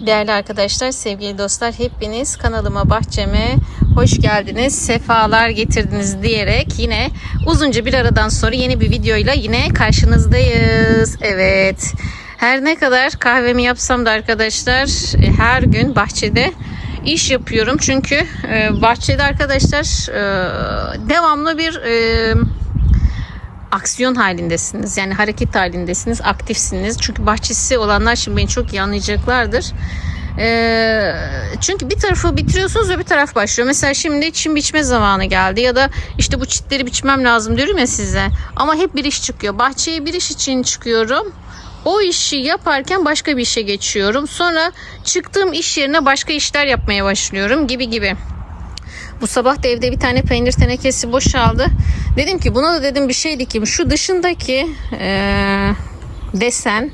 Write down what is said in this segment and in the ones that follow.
Değerli arkadaşlar, sevgili dostlar, hepiniz kanalıma, bahçeme hoş geldiniz, sefalar getirdiniz diyerek yine uzunca bir aradan sonra yeni bir videoyla yine karşınızdayız. Evet, her ne kadar kahvemi yapsam da arkadaşlar e, her gün bahçede iş yapıyorum. Çünkü e, bahçede arkadaşlar e, devamlı bir... e, aksiyon halindesiniz. Yani hareket halindesiniz, aktifsiniz. Çünkü bahçesi olanlar şimdi beni çok iyi anlayacaklardır. Ee, çünkü bir tarafı bitiriyorsunuz bir taraf başlıyor. Mesela şimdi çim biçme zamanı geldi ya da işte bu çitleri biçmem lazım diyorum ya size. Ama hep bir iş çıkıyor. Bahçeye bir iş için çıkıyorum. O işi yaparken başka bir işe geçiyorum. Sonra çıktığım iş yerine başka işler yapmaya başlıyorum gibi gibi. Bu sabah da evde bir tane peynir tenekesi boşaldı. Dedim ki buna da dedim bir şey dikeyim. Şu dışındaki eee, desen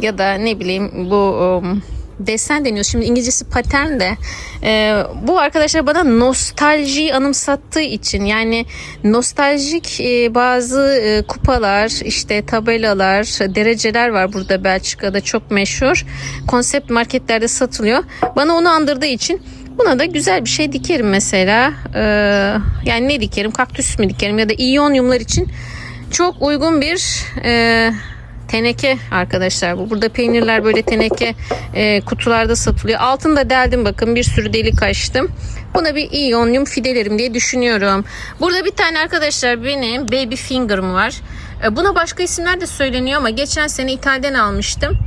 ya da ne bileyim bu um, desen deniyor. Şimdi İngilizcesi patern de. Eee, bu arkadaşlar bana nostaljiyi anımsattığı için yani nostaljik eee, bazı eee, kupalar, işte tabelalar, dereceler var burada Belçika'da çok meşhur. Konsept marketlerde satılıyor. Bana onu andırdığı için Buna da güzel bir şey dikerim mesela. Ee, yani ne dikerim? Kaktüs mü dikerim ya da iyonyumlar için çok uygun bir e, teneke arkadaşlar bu. Burada peynirler böyle teneke e, kutularda satılıyor. Altında deldim bakın bir sürü delik açtım. Buna bir iyonyum fidelerim diye düşünüyorum. Burada bir tane arkadaşlar benim baby finger'ım var. E, buna başka isimler de söyleniyor ama geçen sene İtalya'dan almıştım.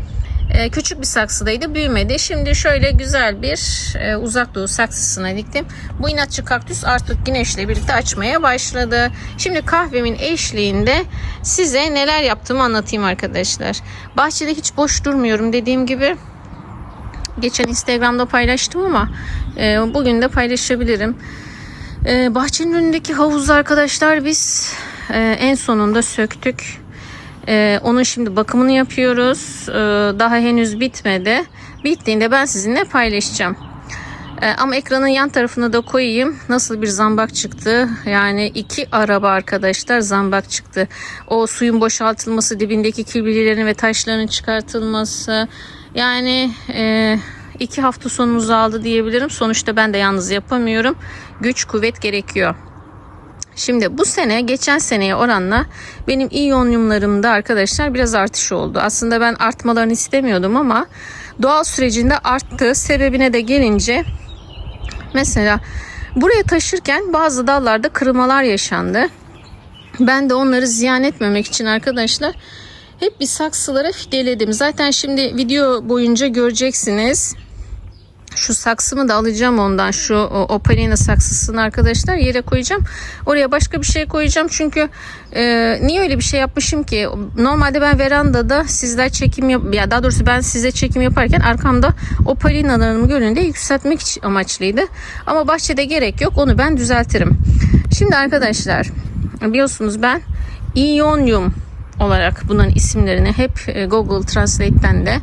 Ee, küçük bir saksıdaydı büyümedi. Şimdi şöyle güzel bir e, uzak doğu saksısına diktim. Bu inatçı kaktüs artık güneşle birlikte açmaya başladı. Şimdi kahvemin eşliğinde size neler yaptığımı anlatayım arkadaşlar. Bahçede hiç boş durmuyorum dediğim gibi. Geçen Instagram'da paylaştım ama e, bugün de paylaşabilirim. E, bahçenin önündeki havuzu arkadaşlar biz e, en sonunda söktük. Ee, onun şimdi bakımını yapıyoruz. Ee, daha henüz bitmedi. Bittiğinde ben sizinle paylaşacağım. Ee, ama ekranın yan tarafına da koyayım. Nasıl bir zambak çıktı. Yani iki araba arkadaşlar zambak çıktı. O suyun boşaltılması, dibindeki kirbililerin ve taşların çıkartılması. Yani e, iki hafta sonumuzu aldı diyebilirim. Sonuçta ben de yalnız yapamıyorum. Güç, kuvvet gerekiyor. Şimdi bu sene geçen seneye oranla benim iyonyumlarımda arkadaşlar biraz artış oldu. Aslında ben artmalarını istemiyordum ama doğal sürecinde arttı. Sebebine de gelince mesela buraya taşırken bazı dallarda kırılmalar yaşandı. Ben de onları ziyan etmemek için arkadaşlar hep bir saksılara fideledim. Zaten şimdi video boyunca göreceksiniz. Şu saksımı da alacağım ondan. Şu opalina saksısını arkadaşlar yere koyacağım. Oraya başka bir şey koyacağım. Çünkü e, niye öyle bir şey yapmışım ki? Normalde ben verandada sizler çekim yap ya daha doğrusu ben size çekim yaparken arkamda opalinalarımı gölünde yükseltmek amaçlıydı. Ama bahçede gerek yok. Onu ben düzeltirim. Şimdi arkadaşlar biliyorsunuz ben iyonyum olarak bunların isimlerini hep e, Google Translate'ten de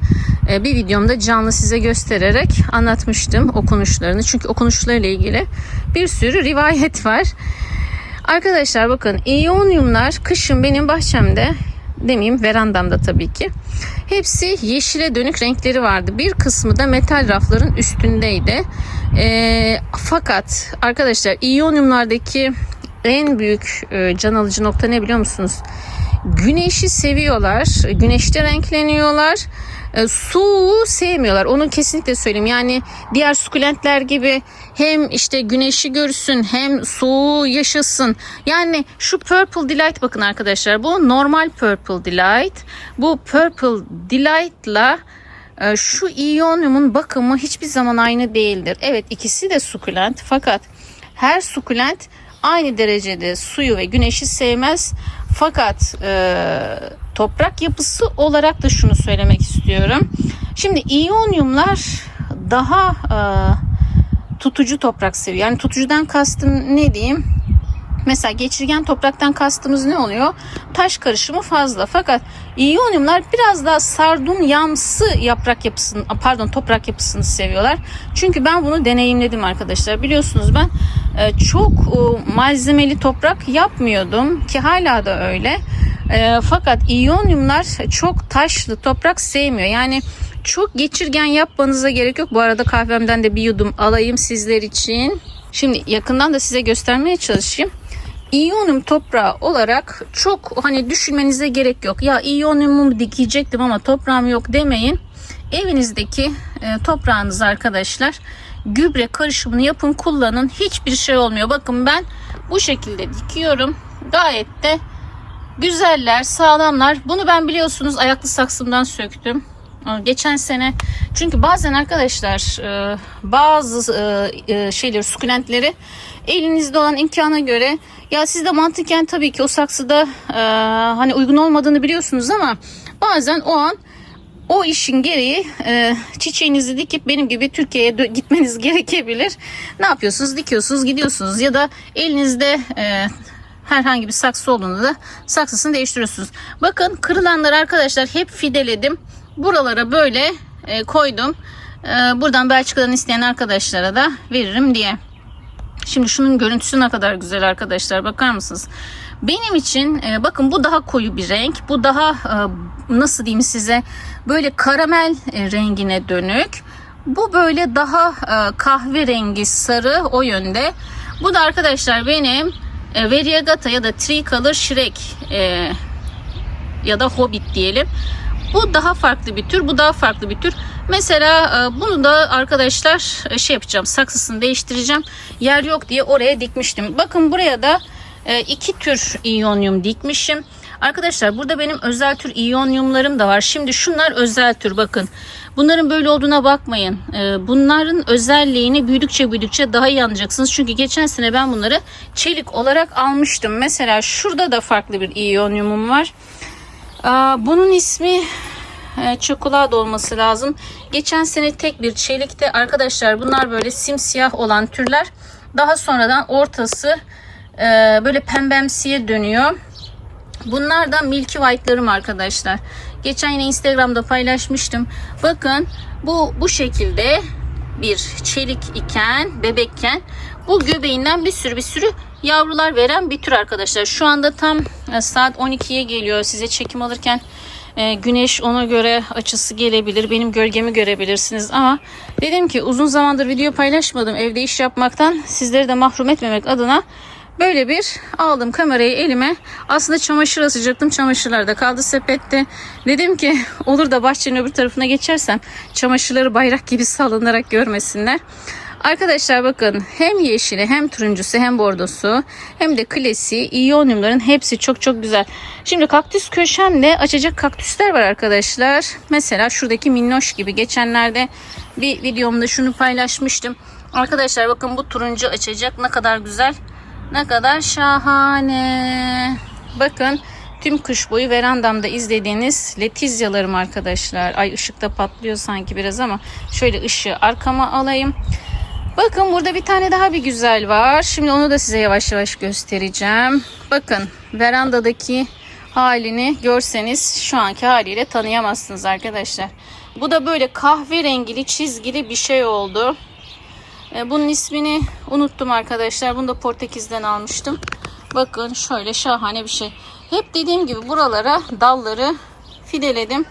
e, bir videomda canlı size göstererek anlatmıştım okunuşlarını. Çünkü okunuşlarıyla ilgili bir sürü rivayet var. Arkadaşlar bakın iyonyumlar kışın benim bahçemde demeyeyim verandamda tabii ki. Hepsi yeşile dönük renkleri vardı. Bir kısmı da metal rafların üstündeydi. E, fakat arkadaşlar iyonyumlardaki en büyük e, can alıcı nokta ne biliyor musunuz? Güneşi seviyorlar. Güneşte renkleniyorlar. E, soğuğu sevmiyorlar. Onu kesinlikle söyleyeyim. Yani diğer sukulentler gibi hem işte güneşi görsün hem soğuğu yaşasın. Yani şu Purple Delight bakın arkadaşlar. Bu normal Purple Delight. Bu Purple Delight'la e, şu iyonyumun bakımı hiçbir zaman aynı değildir. Evet ikisi de sukulent fakat her sukulent aynı derecede suyu ve güneşi sevmez. Fakat e, toprak yapısı olarak da şunu söylemek istiyorum. Şimdi iyonyumlar daha e, tutucu toprak seviyor. Yani tutucudan kastım ne diyeyim? Mesela geçirgen topraktan kastımız ne oluyor? Taş karışımı fazla. Fakat iyonyumlar biraz daha sardun yamsı yaprak yapısını, pardon toprak yapısını seviyorlar. Çünkü ben bunu deneyimledim arkadaşlar. Biliyorsunuz ben e, çok e, malzemeli toprak yapmıyordum ki hala da öyle. E, fakat iyonyumlar çok taşlı toprak sevmiyor. Yani Çok geçirgen yapmanıza gerek yok. Bu arada kahvemden de bir yudum alayım sizler için. Şimdi yakından da size göstermeye çalışayım. İyonyum toprağı olarak çok hani düşünmenize gerek yok. Ya iyonyumu dikecektim ama toprağım yok demeyin. Evinizdeki e, toprağınız arkadaşlar gübre karışımını yapın kullanın. Hiçbir şey olmuyor. Bakın ben bu şekilde dikiyorum. Gayet de güzeller, sağlamlar. Bunu ben biliyorsunuz ayaklı saksımdan söktüm. Geçen sene çünkü bazen arkadaşlar e, bazı e, e, şeyleri sukulentleri elinizde olan imkana göre ya siz de mantıken tabii ki o saksıda hani uygun olmadığını biliyorsunuz ama bazen o an o işin gereği e, çiçeğinizi dikip benim gibi Türkiye'ye gitmeniz gerekebilir. Ne yapıyorsunuz? Dikiyorsunuz, gidiyorsunuz ya da elinizde e, herhangi bir saksı olduğunda da saksısını değiştiriyorsunuz. Bakın kırılanları arkadaşlar hep fideledim. Buralara böyle e, koydum. E, buradan Belçika'dan isteyen arkadaşlara da veririm diye. Şimdi şunun görüntüsü ne kadar güzel arkadaşlar bakar mısınız? Benim için e, bakın bu daha koyu bir renk. Bu daha e, nasıl diyeyim size böyle karamel e, rengine dönük. Bu böyle daha e, kahverengi sarı o yönde. Bu da arkadaşlar benim e, Variegata ya da Tricolor Shrek e, ya da Hobbit diyelim. Bu daha farklı bir tür. Bu daha farklı bir tür. Mesela e, bunu da arkadaşlar e, şey yapacağım. Saksısını değiştireceğim. Yer yok diye oraya dikmiştim. Bakın buraya da e, iki tür iyonyum dikmişim. Arkadaşlar burada benim özel tür iyonyumlarım da var. Şimdi şunlar özel tür bakın. Bunların böyle olduğuna bakmayın. Bunların özelliğini büyüdükçe büyüdükçe daha iyi anlayacaksınız. Çünkü geçen sene ben bunları çelik olarak almıştım. Mesela şurada da farklı bir iyonyumum var. Bunun ismi çikolata olması lazım. Geçen sene tek bir çelikte arkadaşlar bunlar böyle simsiyah olan türler. Daha sonradan ortası böyle pembemsiye dönüyor. Bunlar da Milky White'larım arkadaşlar. Geçen yine Instagram'da paylaşmıştım. Bakın bu bu şekilde bir çelik iken, bebekken bu göbeğinden bir sürü bir sürü yavrular veren bir tür arkadaşlar. Şu anda tam e, saat 12'ye geliyor. Size çekim alırken e, güneş ona göre açısı gelebilir. Benim gölgemi görebilirsiniz ama dedim ki uzun zamandır video paylaşmadım. Evde iş yapmaktan sizleri de mahrum etmemek adına Böyle bir aldım kamerayı elime. Aslında çamaşır asacaktım. Çamaşırlar da kaldı sepette. Dedim ki olur da bahçenin öbür tarafına geçersem çamaşırları bayrak gibi sallanarak görmesinler. Arkadaşlar bakın hem yeşili hem turuncusu hem bordosu hem de klasiği iyonyumların hepsi çok çok güzel. Şimdi kaktüs köşemde açacak kaktüsler var arkadaşlar. Mesela şuradaki minnoş gibi geçenlerde bir videomda şunu paylaşmıştım. Arkadaşlar bakın bu turuncu açacak ne kadar güzel ne kadar şahane. Bakın tüm kış boyu verandamda izlediğiniz letizyalarım arkadaşlar. Ay ışıkta patlıyor sanki biraz ama şöyle ışığı arkama alayım. Bakın burada bir tane daha bir güzel var. Şimdi onu da size yavaş yavaş göstereceğim. Bakın verandadaki halini görseniz şu anki haliyle tanıyamazsınız arkadaşlar. Bu da böyle kahverengili çizgili bir şey oldu. E, bunun ismini unuttum arkadaşlar. Bunu da Portekiz'den almıştım. Bakın şöyle şahane bir şey. Hep dediğim gibi buralara dalları fideledim.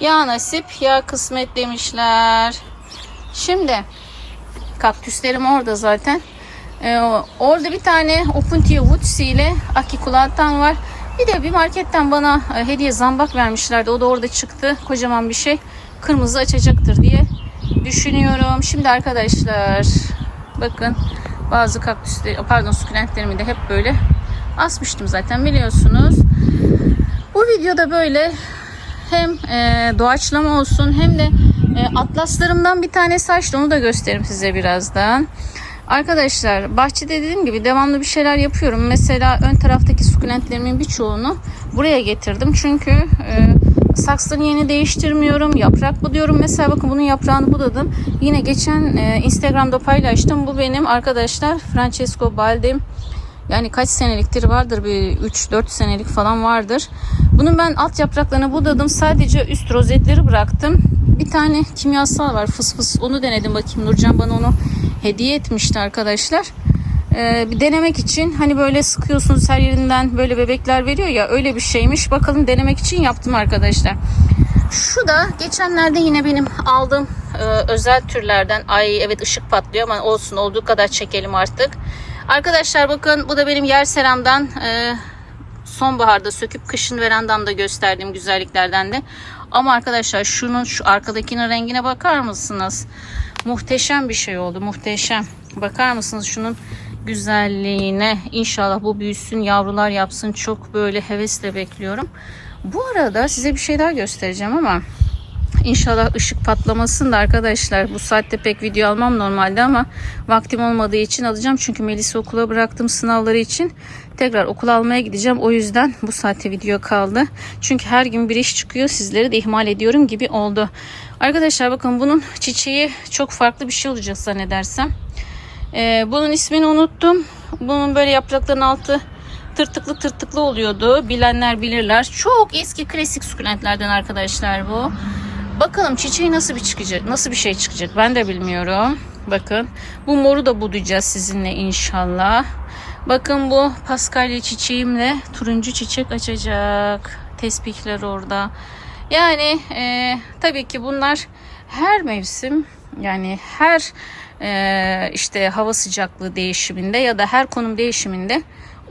Ya nasip ya kısmet demişler. Şimdi kaktüslerim orada zaten. Ee, orada bir tane Opuntia Woods ile Akikulatan var. Bir de bir marketten bana e, hediye zambak vermişlerdi. O da orada çıktı. Kocaman bir şey. Kırmızı açacaktır diye düşünüyorum. Şimdi arkadaşlar bakın bazı kaktüsleri pardon sukulentlerimi de hep böyle asmıştım zaten biliyorsunuz. Bu videoda böyle hem e, doğaçlama olsun hem de e, atlaslarımdan bir tanesi açtı. Onu da gösteririm size birazdan. Arkadaşlar bahçede dediğim gibi devamlı bir şeyler yapıyorum. Mesela ön taraftaki sukulentlerimin birçoğunu buraya getirdim. Çünkü e, saksını yeni değiştirmiyorum. Yaprak buduyorum. Mesela bakın bunun yaprağını budadım. Yine geçen e, Instagram'da paylaştım. Bu benim arkadaşlar Francesco Baldim. Yani kaç seneliktir vardır bir 3-4 senelik falan vardır. Bunun ben alt yapraklarını budadım. Sadece üst rozetleri bıraktım. Bir tane kimyasal var fıs fıs onu denedim bakayım. Nurcan bana onu hediye etmişti arkadaşlar. Ee, bir denemek için hani böyle sıkıyorsunuz her yerinden böyle bebekler veriyor ya öyle bir şeymiş. Bakalım denemek için yaptım arkadaşlar. Şu da geçenlerde yine benim aldığım e, özel türlerden. Ay evet ışık patlıyor ama olsun olduğu kadar çekelim artık. Arkadaşlar bakın bu da benim yer seramdan e, sonbaharda söküp kışın verandamda gösterdiğim güzelliklerden de. Ama arkadaşlar şunun şu arkadakinin rengine bakar mısınız? Muhteşem bir şey oldu. Muhteşem. Bakar mısınız şunun güzelliğine? İnşallah bu büyüsün, yavrular yapsın. Çok böyle hevesle bekliyorum. Bu arada size bir şey daha göstereceğim ama İnşallah ışık patlamasın da arkadaşlar bu saatte pek video almam normalde ama vaktim olmadığı için alacağım. Çünkü Melis'i okula bıraktım sınavları için. Tekrar okul almaya gideceğim. O yüzden bu saatte video kaldı. Çünkü her gün bir iş çıkıyor. Sizleri de ihmal ediyorum gibi oldu. Arkadaşlar bakın bunun çiçeği çok farklı bir şey olacak zannedersem. Ee, bunun ismini unuttum. Bunun böyle yaprakların altı tırtıklı tırtıklı oluyordu. Bilenler bilirler. Çok eski klasik sukulentlerden arkadaşlar bu. Bakalım çiçeği nasıl bir çıkacak, nasıl bir şey çıkacak ben de bilmiyorum. Bakın bu moru da budayacağız sizinle inşallah. Bakın bu paskalya çiçeğimle turuncu çiçek açacak. Tespihler orada. Yani e, tabii ki bunlar her mevsim yani her e, işte hava sıcaklığı değişiminde ya da her konum değişiminde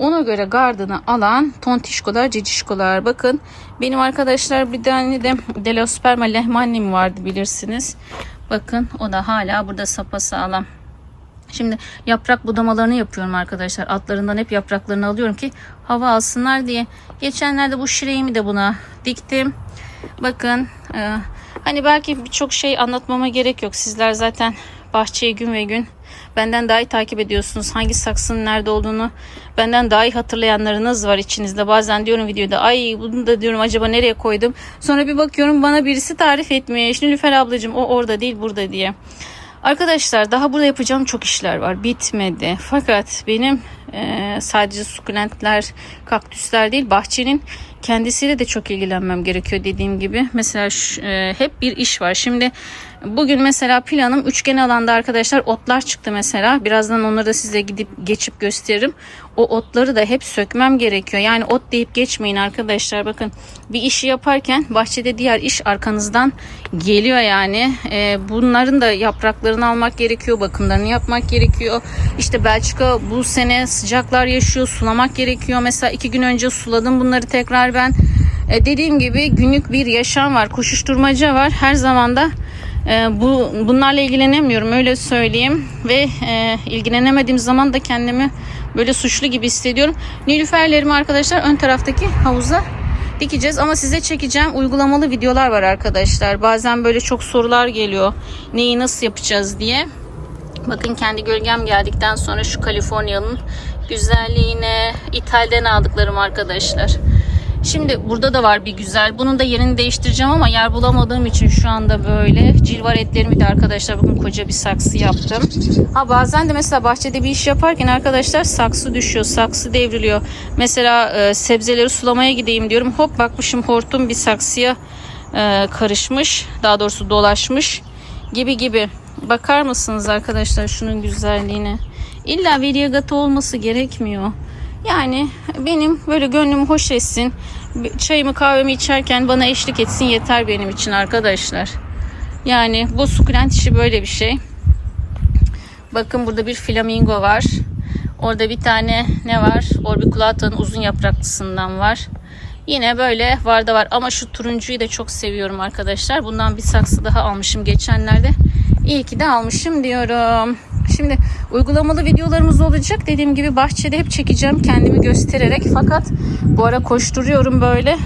ona göre gardını alan tontişkolar, cicişkolar. Bakın benim arkadaşlar bir tane de delosperma lehmannim vardı bilirsiniz. Bakın o da hala burada sapasağlam. Şimdi yaprak budamalarını yapıyorum arkadaşlar. Altlarından hep yapraklarını alıyorum ki hava alsınlar diye. Geçenlerde bu şireğimi de buna diktim. Bakın e, hani belki birçok şey anlatmama gerek yok. Sizler zaten bahçeyi gün ve gün benden daha iyi takip ediyorsunuz. Hangi saksının nerede olduğunu benden daha iyi hatırlayanlarınız var içinizde. Bazen diyorum videoda ay bunu da diyorum acaba nereye koydum. Sonra bir bakıyorum bana birisi tarif etmiş. Nilüfer ablacığım o orada değil burada diye. Arkadaşlar daha burada yapacağım çok işler var. Bitmedi. Fakat benim e, sadece sukulentler, kaktüsler değil bahçenin kendisiyle de çok ilgilenmem gerekiyor dediğim gibi. Mesela şu, e, hep bir iş var. Şimdi bugün mesela planım üçgen alanda arkadaşlar otlar çıktı mesela. Birazdan onları da size gidip geçip gösteririm. O otları da hep sökmem gerekiyor. Yani ot deyip geçmeyin arkadaşlar. Bakın bir işi yaparken bahçede diğer iş arkanızdan geliyor yani. E, bunların da yapraklarını almak gerekiyor. Bakımlarını yapmak gerekiyor. İşte Belçika bu sene sıcaklar yaşıyor. Sulamak gerekiyor. Mesela iki gün önce suladım bunları tekrar ben. E, dediğim gibi günlük bir yaşam var. Koşuşturmaca var. Her zaman da e, bu bunlarla ilgilenemiyorum öyle söyleyeyim ve e, ilgilenemediğim zaman da kendimi böyle suçlu gibi hissediyorum. Nilüferlerimi arkadaşlar ön taraftaki havuza dikeceğiz ama size çekeceğim uygulamalı videolar var arkadaşlar. Bazen böyle çok sorular geliyor. Neyi nasıl yapacağız diye. Bakın kendi gölgem geldikten sonra şu Kaliforniya'nın güzelliğine İtal'den aldıklarım arkadaşlar. Şimdi burada da var bir güzel. Bunun da yerini değiştireceğim ama yer bulamadığım için şu anda böyle. Cilvar etlerimi de arkadaşlar bakın koca bir saksı yaptım. Ha bazen de mesela bahçede bir iş yaparken arkadaşlar saksı düşüyor. Saksı devriliyor. Mesela e, sebzeleri sulamaya gideyim diyorum. Hop bakmışım hortum bir saksıya e, karışmış. Daha doğrusu dolaşmış gibi gibi. Bakar mısınız arkadaşlar şunun güzelliğine? İlla veriyagata olması gerekmiyor. Yani benim böyle gönlüm hoş etsin. Çayımı kahvemi içerken bana eşlik etsin yeter benim için arkadaşlar. Yani bu sukulent işi böyle bir şey. Bakın burada bir flamingo var. Orada bir tane ne var? Orbiculata'nın uzun yapraklısından var. Yine böyle var da var ama şu turuncuyu da çok seviyorum arkadaşlar. Bundan bir saksı daha almışım geçenlerde. İyi ki de almışım diyorum. Şimdi uygulamalı videolarımız olacak. Dediğim gibi bahçede hep çekeceğim kendimi göstererek. Fakat bu ara koşturuyorum böyle.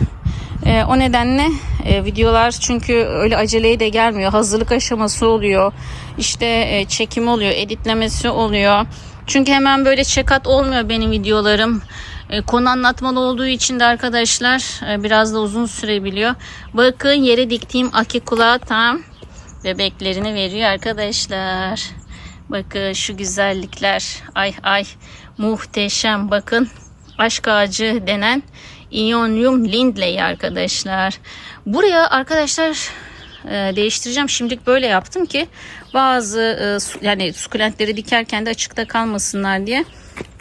E, o nedenle e, videolar çünkü öyle aceleye de gelmiyor. Hazırlık aşaması oluyor. İşte e, çekim oluyor, editlemesi oluyor. Çünkü hemen böyle çekat olmuyor benim videolarım. E, konu anlatmalı olduğu için de arkadaşlar e, biraz da uzun sürebiliyor. Bakın yere diktiğim akikula tam bebeklerini veriyor arkadaşlar. Bakın şu güzellikler. Ay ay muhteşem. Bakın aşk ağacı denen Ionium lindley arkadaşlar. Buraya arkadaşlar e, değiştireceğim. Şimdilik böyle yaptım ki bazı e, yani sukulentleri dikerken de açıkta kalmasınlar diye.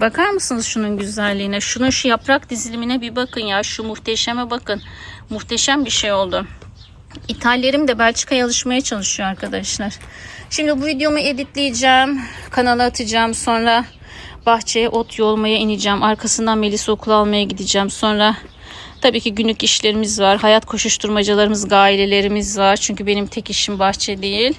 Bakar mısınız şunun güzelliğine? Şunun şu yaprak dizilimine bir bakın ya. Şu muhteşeme bakın. Muhteşem bir şey oldu. İthallerim de Belçika'ya alışmaya çalışıyor arkadaşlar. Şimdi bu videomu editleyeceğim. Kanala atacağım. Sonra bahçeye ot yolmaya ineceğim. Arkasından Melis okul almaya gideceğim. Sonra tabii ki günlük işlerimiz var. Hayat koşuşturmacalarımız, gailelerimiz var. Çünkü benim tek işim bahçe değil.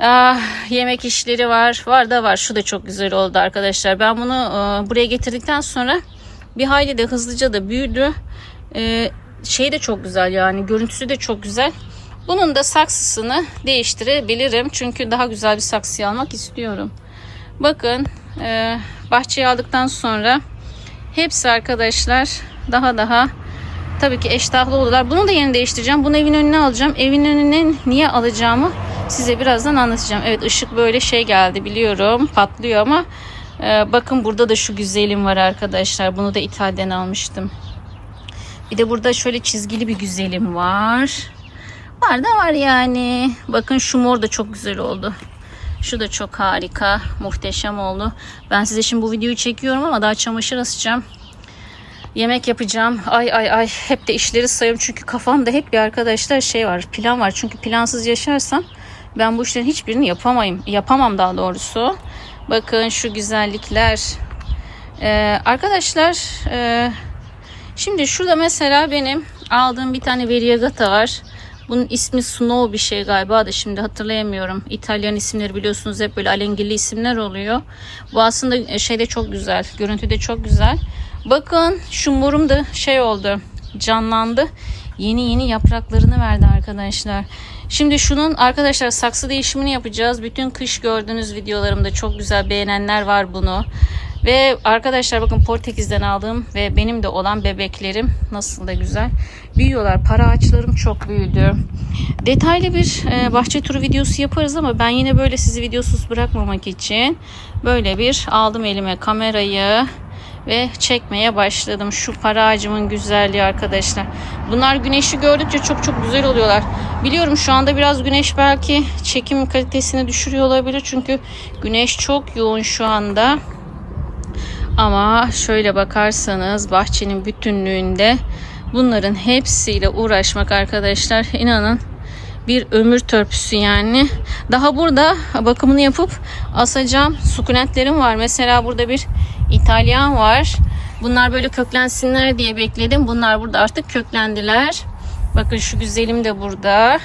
Ah, yemek işleri var. Var da var. Şu da çok güzel oldu arkadaşlar. Ben bunu e, buraya getirdikten sonra bir hayli de hızlıca da büyüdü. E, şey de çok güzel yani. Görüntüsü de çok güzel. Bunun da saksısını değiştirebilirim. Çünkü daha güzel bir saksı almak istiyorum. Bakın e, bahçeye aldıktan sonra hepsi arkadaşlar daha daha tabii ki eştahlı oldular. Bunu da yeni değiştireceğim. Bunu evin önüne alacağım. Evin önüne niye alacağımı size birazdan anlatacağım. Evet ışık böyle şey geldi biliyorum. Patlıyor ama e, bakın burada da şu güzelim var arkadaşlar. Bunu da İtalya'dan almıştım. Bir de burada şöyle çizgili bir güzelim var. Var da var yani. Bakın şu mor da çok güzel oldu. Şu da çok harika. Muhteşem oldu. Ben size şimdi bu videoyu çekiyorum ama daha çamaşır asacağım. Yemek yapacağım. Ay ay ay. Hep de işleri sayıyorum. Çünkü kafamda hep bir arkadaşlar şey var. Plan var. Çünkü plansız yaşarsam ben bu işlerin hiçbirini yapamayım. Yapamam daha doğrusu. Bakın şu güzellikler. Ee, arkadaşlar e, şimdi şurada mesela benim aldığım bir tane Variegata var. Bunun ismi Snow bir şey galiba da şimdi hatırlayamıyorum. İtalyan isimleri biliyorsunuz hep böyle alengirli isimler oluyor. Bu aslında şeyde çok güzel. Görüntüde çok güzel. Bakın şu morum da şey oldu. Canlandı. Yeni yeni yapraklarını verdi arkadaşlar. Şimdi şunun arkadaşlar saksı değişimini yapacağız. Bütün kış gördüğünüz videolarımda çok güzel beğenenler var bunu. Ve arkadaşlar bakın Portekiz'den aldığım ve benim de olan bebeklerim nasıl da güzel büyüyorlar. Para ağaçlarım çok büyüdü. Detaylı bir e, bahçe turu videosu yaparız ama ben yine böyle sizi videosuz bırakmamak için böyle bir aldım elime kamerayı ve çekmeye başladım. Şu para ağacımın güzelliği arkadaşlar. Bunlar güneşi gördükçe çok çok güzel oluyorlar. Biliyorum şu anda biraz güneş belki çekim kalitesini düşürüyor olabilir. Çünkü güneş çok yoğun şu anda. Ama şöyle bakarsanız bahçenin bütünlüğünde bunların hepsiyle uğraşmak arkadaşlar inanın bir ömür törpüsü yani. Daha burada bakımını yapıp asacağım sukulentlerim var. Mesela burada bir İtalyan var. Bunlar böyle köklensinler diye bekledim. Bunlar burada artık köklendiler. Bakın şu güzelim de burada.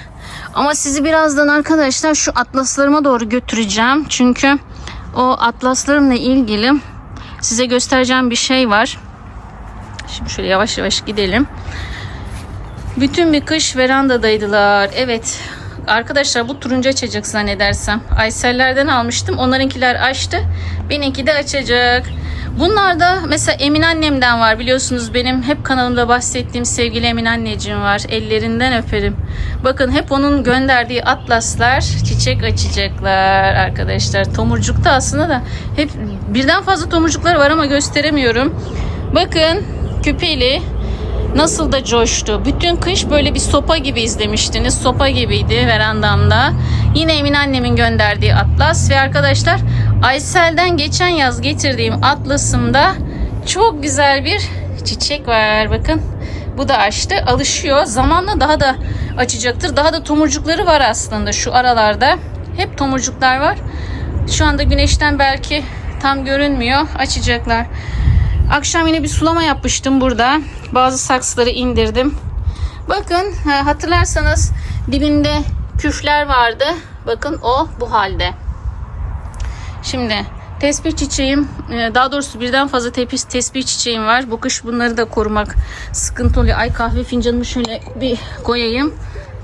Ama sizi birazdan arkadaşlar şu atlaslarıma doğru götüreceğim. Çünkü o atlaslarımla ilgili size göstereceğim bir şey var. Şimdi şöyle yavaş yavaş gidelim. Bütün bir kış verandadaydılar. Evet. Arkadaşlar bu turuncu açacak zannedersem. Aysellerden almıştım. Onlarınkiler açtı. Benimki de açacak. Bunlar da mesela Emin annemden var. Biliyorsunuz benim hep kanalımda bahsettiğim sevgili Emin anneciğim var. Ellerinden öperim. Bakın hep onun gönderdiği atlaslar çiçek açacaklar arkadaşlar. Tomurcukta aslında da hep birden fazla tomurcukları var ama gösteremiyorum. Bakın küpeli nasıl da coştu. Bütün kış böyle bir sopa gibi izlemiştiniz. Sopa gibiydi verandamda. Yine Emin annemin gönderdiği atlas ve arkadaşlar Aysel'den geçen yaz getirdiğim atlasımda çok güzel bir çiçek var. Bakın bu da açtı. Alışıyor. Zamanla daha da açacaktır. Daha da tomurcukları var aslında şu aralarda. Hep tomurcuklar var. Şu anda güneşten belki tam görünmüyor. Açacaklar. Akşam yine bir sulama yapmıştım burada. Bazı saksıları indirdim. Bakın hatırlarsanız dibinde küfler vardı. Bakın o bu halde. Şimdi tespih çiçeğim daha doğrusu birden fazla tepis tespih çiçeğim var. Bu kış bunları da korumak sıkıntı oluyor. Ay kahve fincanımı şöyle bir koyayım.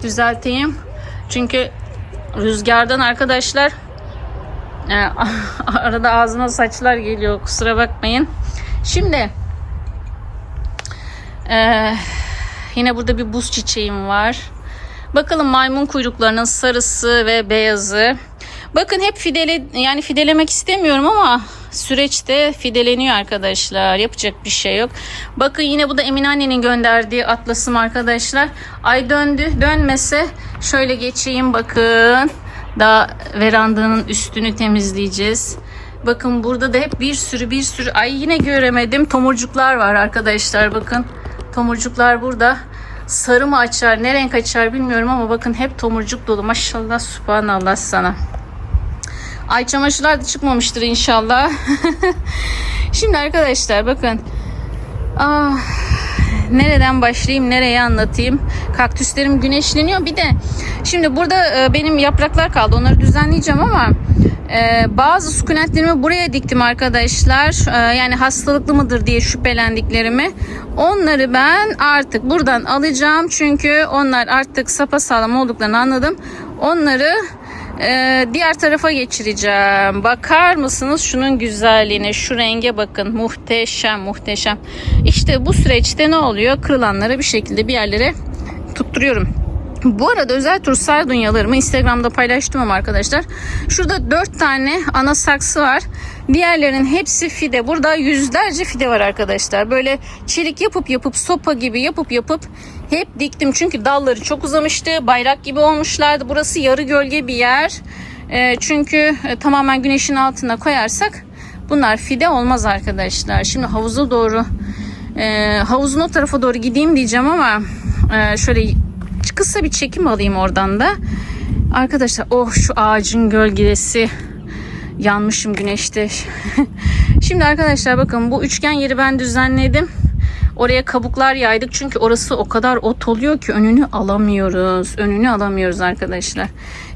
Düzelteyim. Çünkü rüzgardan arkadaşlar arada ağzına saçlar geliyor. Kusura bakmayın. Şimdi ee, yine burada bir buz çiçeğim var. Bakalım maymun kuyruklarının sarısı ve beyazı. Bakın hep fidele yani fidelemek istemiyorum ama süreçte fideleniyor arkadaşlar. Yapacak bir şey yok. Bakın yine bu da Emin annenin gönderdiği atlasım arkadaşlar. Ay döndü. Dönmese şöyle geçeyim bakın. Daha verandanın üstünü temizleyeceğiz. Bakın burada da hep bir sürü bir sürü ay yine göremedim tomurcuklar var arkadaşlar bakın tomurcuklar burada sarı mı açar, ne renk açar bilmiyorum ama bakın hep tomurcuk dolu. Maşallah subhanallah sana. Ay çamaşırlar da çıkmamıştır inşallah. Şimdi arkadaşlar bakın. Ah, nereden başlayayım, nereye anlatayım? Kaktüslerim güneşleniyor. Bir de şimdi burada e, benim yapraklar kaldı. Onları düzenleyeceğim ama e, bazı sukulentlerimi buraya diktim arkadaşlar. E, yani hastalıklı mıdır diye şüphelendiklerimi. Onları ben artık buradan alacağım. Çünkü onlar artık sapasağlam olduklarını anladım. Onları ee, diğer tarafa geçireceğim. Bakar mısınız şunun güzelliğine? Şu renge bakın. Muhteşem, muhteşem. İşte bu süreçte ne oluyor? Kırılanları bir şekilde bir yerlere tutturuyorum. Bu arada özel tur sardunyalarımı Instagram'da paylaştım ama arkadaşlar. Şurada 4 tane ana saksı var. Diğerlerinin hepsi fide. Burada yüzlerce fide var arkadaşlar. Böyle çelik yapıp yapıp sopa gibi yapıp yapıp hep diktim. Çünkü dalları çok uzamıştı. Bayrak gibi olmuşlardı. Burası yarı gölge bir yer. E, çünkü e, tamamen güneşin altına koyarsak bunlar fide olmaz arkadaşlar. Şimdi havuza doğru e, havuzun o tarafa doğru gideyim diyeceğim ama e, şöyle kısa bir çekim alayım oradan da. Arkadaşlar oh şu ağacın gölgesi yanmışım güneşte. Şimdi arkadaşlar bakın bu üçgen yeri ben düzenledim. Oraya kabuklar yaydık çünkü orası o kadar ot oluyor ki önünü alamıyoruz. Önünü alamıyoruz arkadaşlar.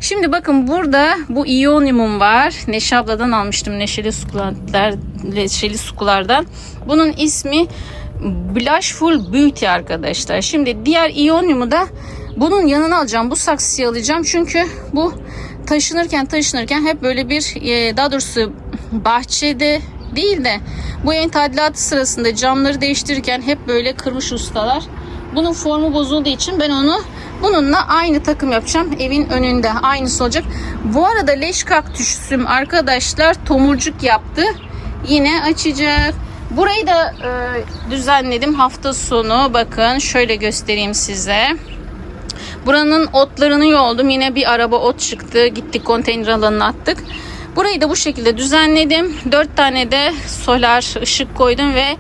Şimdi bakın burada bu iyonyumum var. Neşe abladan almıştım neşeli sukular, neşeli sukulardan. Bunun ismi Blushful Beauty arkadaşlar. Şimdi diğer iyonyumu da bunun yanına alacağım. Bu saksıyı alacağım. Çünkü bu taşınırken taşınırken hep böyle bir e, daha doğrusu bahçede değil de bu evin tadilatı sırasında camları değiştirirken hep böyle kırmış ustalar. Bunun formu bozulduğu için ben onu bununla aynı takım yapacağım. Evin önünde aynısı olacak. Bu arada leş kaktüsüm arkadaşlar tomurcuk yaptı. Yine açacak. Burayı da e, düzenledim hafta sonu. Bakın şöyle göstereyim size. Buranın otlarını yoldum. Yine bir araba ot çıktı. Gittik konteyner alanına attık. Burayı da bu şekilde düzenledim. Dört tane de solar ışık koydum ve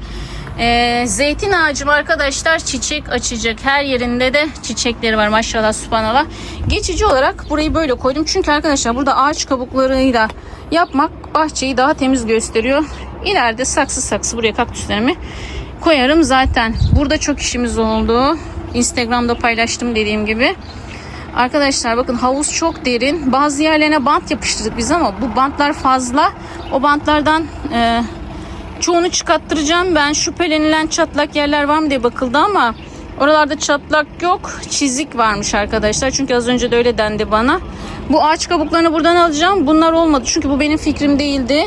e, zeytin ağacım arkadaşlar çiçek açacak. Her yerinde de çiçekleri var maşallah subhanallah. Geçici olarak burayı böyle koydum. Çünkü arkadaşlar burada ağaç kabuklarıyla yapmak bahçeyi daha temiz gösteriyor. İleride saksı saksı buraya kaktüslerimi koyarım zaten. Burada çok işimiz oldu. Instagram'da paylaştım dediğim gibi. Arkadaşlar bakın havuz çok derin. Bazı yerlerine bant yapıştırdık biz ama bu bantlar fazla. O bantlardan e, çoğunu çıkarttıracağım. Ben şüphelenilen çatlak yerler var mı diye bakıldı ama oralarda çatlak yok. Çizik varmış arkadaşlar. Çünkü az önce de öyle dendi bana. Bu ağaç kabuklarını buradan alacağım. Bunlar olmadı. Çünkü bu benim fikrim değildi.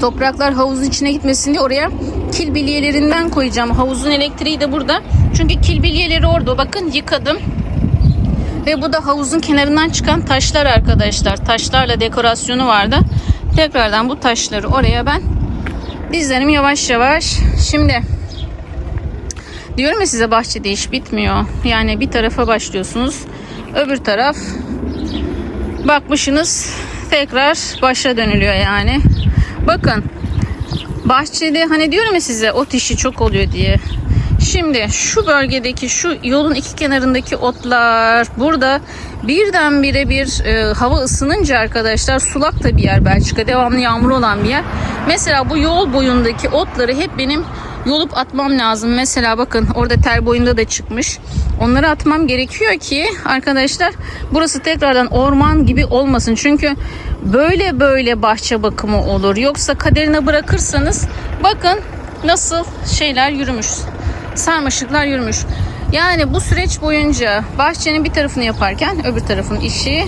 Topraklar havuzun içine gitmesin diye oraya kil bilyelerinden koyacağım. Havuzun elektriği de burada. Çünkü kil bilyeleri orada. Bakın yıkadım. Ve bu da havuzun kenarından çıkan taşlar arkadaşlar. Taşlarla dekorasyonu vardı. Tekrardan bu taşları oraya ben dizlerim yavaş yavaş. Şimdi diyorum ya size bahçede iş bitmiyor. Yani bir tarafa başlıyorsunuz. Öbür taraf bakmışsınız tekrar başa dönülüyor yani. Bakın bahçede hani diyorum ya size ot işi çok oluyor diye. Şimdi şu bölgedeki şu yolun iki kenarındaki otlar burada birdenbire bir e, hava ısınınca arkadaşlar sulak da bir yer Belçika devamlı yağmur olan bir yer. Mesela bu yol boyundaki otları hep benim yolup atmam lazım. Mesela bakın orada tel boyunda da çıkmış. Onları atmam gerekiyor ki arkadaşlar burası tekrardan orman gibi olmasın. Çünkü böyle böyle bahçe bakımı olur. Yoksa kaderine bırakırsanız bakın nasıl şeyler yürümüş. Sarmaşıklar yürümüş. Yani bu süreç boyunca bahçenin bir tarafını yaparken öbür tarafın işi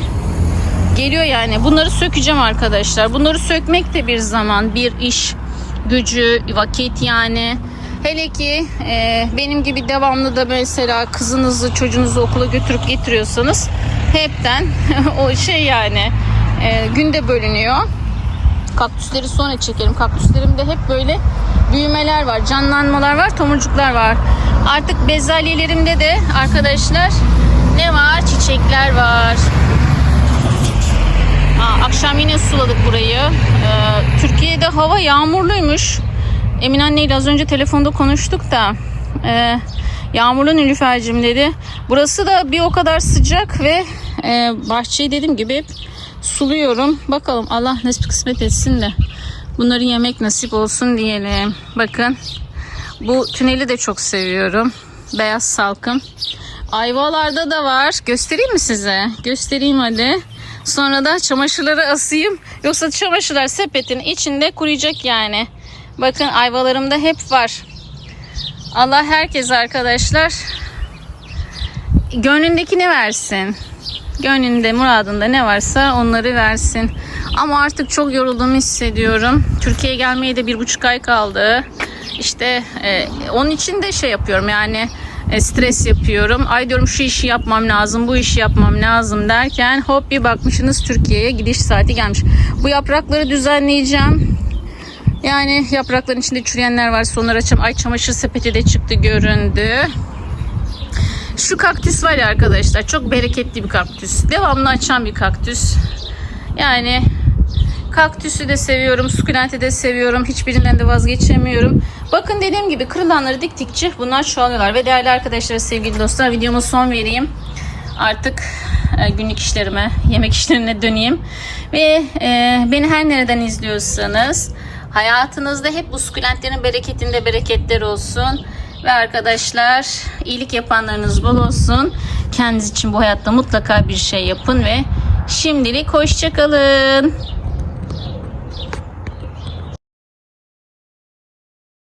geliyor yani. Bunları sökeceğim arkadaşlar. Bunları sökmek de bir zaman bir iş gücü, vakit yani. Hele ki e, benim gibi devamlı da mesela kızınızı, çocuğunuzu okula götürüp getiriyorsanız hepten o şey yani e, günde bölünüyor. Kaktüsleri sonra çekerim. Kaktüslerimde hep böyle büyümeler var, canlanmalar var, tomurcuklar var. Artık bezelyelerimde de arkadaşlar ne var? Çiçekler var. Akşam yine suladık burayı. Ee, Türkiye'de hava yağmurluymuş. Emin anneyle az önce telefonda konuştuk da Ee, Yağmurlu Nilüfer'cim dedi. Burası da bir o kadar sıcak ve e, bahçeyi dediğim gibi hep suluyorum. Bakalım Allah nasip kısmet etsin de bunları yemek nasip olsun diyelim. Bakın bu tüneli de çok seviyorum. Beyaz salkım. Ayvalarda da var. Göstereyim mi size? Göstereyim hadi. Sonra da çamaşırları asayım. Yoksa çamaşırlar sepetin içinde kuruyacak yani. Bakın ayvalarımda hep var. Allah herkes arkadaşlar gönlündekini versin. Gönlünde, muradında ne varsa onları versin. Ama artık çok yorulduğumu hissediyorum. Türkiye'ye gelmeye de bir buçuk ay kaldı. İşte e, onun için de şey yapıyorum yani e, stres yapıyorum. Ay diyorum şu işi yapmam lazım, bu işi yapmam lazım derken hop bir bakmışsınız Türkiye'ye gidiş saati gelmiş. Bu yaprakları düzenleyeceğim. Yani yaprakların içinde çürüyenler var. Onları açacağım. Ay çamaşır sepeti de çıktı göründü. Şu kaktüs var ya arkadaşlar. Çok bereketli bir kaktüs. Devamlı açan bir kaktüs. Yani kaktüsü de seviyorum. Sukulenti de seviyorum. Hiçbirinden de vazgeçemiyorum. Bakın dediğim gibi kırılanları diktikçe bunlar çoğalıyorlar. Ve değerli arkadaşlar, sevgili dostlar videoma son vereyim. Artık e, günlük işlerime, yemek işlerine döneyim. Ve e, beni her nereden izliyorsanız hayatınızda hep bu sukulentlerin bereketinde bereketler olsun. Ve arkadaşlar iyilik yapanlarınız bol olsun. Kendiniz için bu hayatta mutlaka bir şey yapın ve şimdilik hoşçakalın.